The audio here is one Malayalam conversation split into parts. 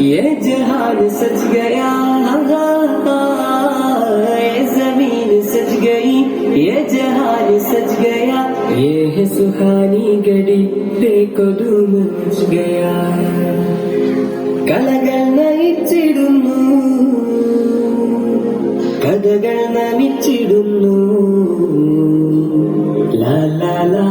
ये जहान सज गया ये जमीन सज गई ये जहान सज गया ये है सुहानी घड़ी देखो धूम मच गया కలగన్న ఇచ్చిడును కదగన్న మిచ్చిడును లా లా లా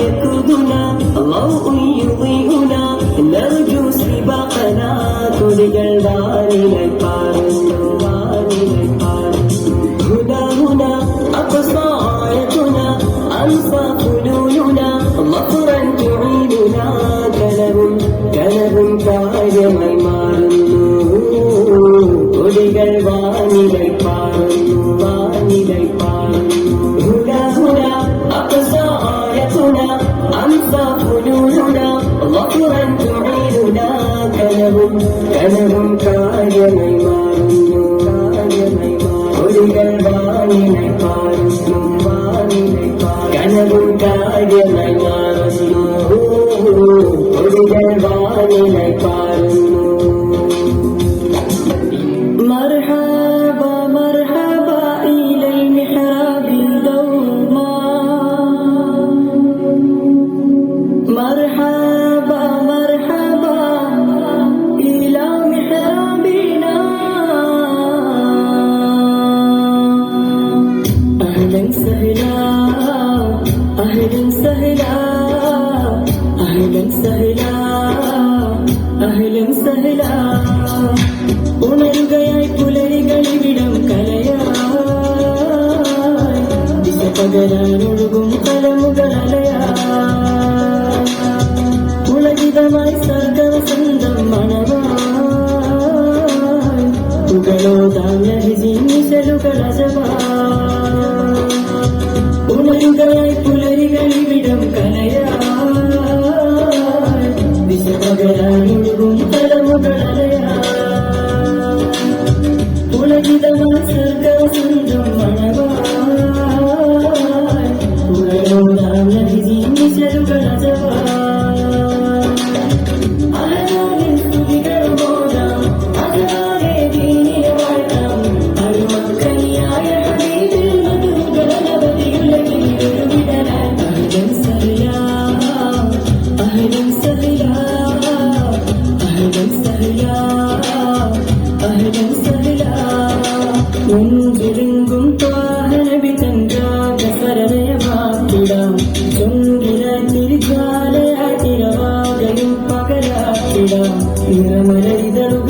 يركضنا الله يضيئنا نرجو سباقنا. تلقى دارنا هنا هنا أقصى رايتنا أنصافنا அடிமையான சிம்மோ ஒருவர் வானிலை பாரு അഹലം സഹല. ഉണരുകയായി പുലരികളിവിടം കലയായി. ദിശ പകരാനൊഴുകും കലമുകൾ അലയായി. ഉളകിതമായി സർഗവസന്തം മണവായി. പുകളോതാ നിശലുകൾ അജവാ మనవా മനസ്സിടാം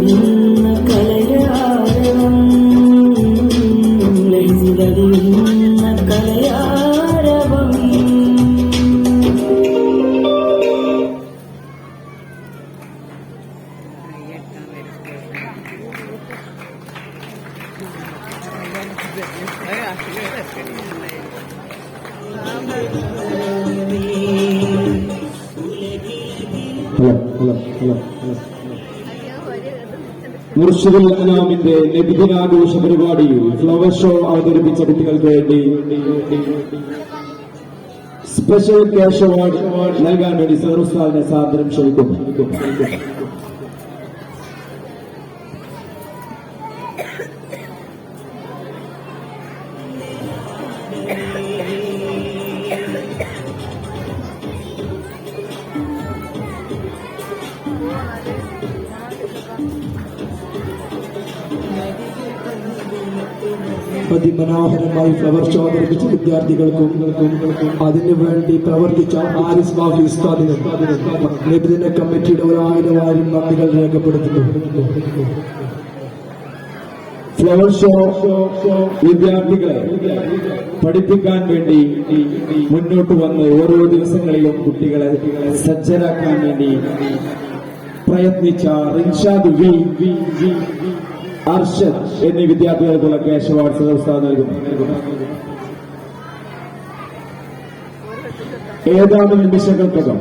തുളുന്ന കലയാരം ലളിതയുന്ന കലയാരവം Hello, hello, hello, hello. മുർഷിദുൽ അനാമിന്റെ നബിദിനാഘോഷ പരിപാടിയിൽ ഫ്ലവർ ഷോ അവതരിപ്പിച്ച കുട്ടികൾക്ക് വേണ്ടി സ്പെഷ്യൽ ക്യാഷ് അവാർഡ് നൽകാൻ വേണ്ടി സർവസ്ഥാനെ ഉസ്താദിനെ സാദരം ക്ഷണിക്കുന്നു. അതിമനോഹരമായി ഫ്ലവർ ഷോ അവതരിപ്പിച്ച വിദ്യാർത്ഥികൾക്കും അതിനു വേണ്ടി പ്രവർത്തിച്ച ആരിസ് ബാഫി ഉസ്താദിനും നിബിദിന കമ്മിറ്റിയുടെ ഒരു ആയിരം ആയിരം നന്ദികൾ രേഖപ്പെടുത്തുന്നു. ഫ്ലവർ ഷോ വിദ്യാർത്ഥികളെ പഠിപ്പിക്കാൻ വേണ്ടി മുന്നോട്ട് വന്ന് ഓരോ ദിവസങ്ങളിലും കുട്ടികളെ സജ്ജരാക്കാൻ വേണ്ടി പ്രയത്നിച്ച റിൻഷാദ് വി. അർഷദ് എന്നീ വിദ്യാർത്ഥികൾക്കുള്ള ക്യാഷ് അവാർഡ് വ്യവസ്ഥ നൽകുന്നു. ഏതാനും നിമിഷങ്ങൾക്കകം.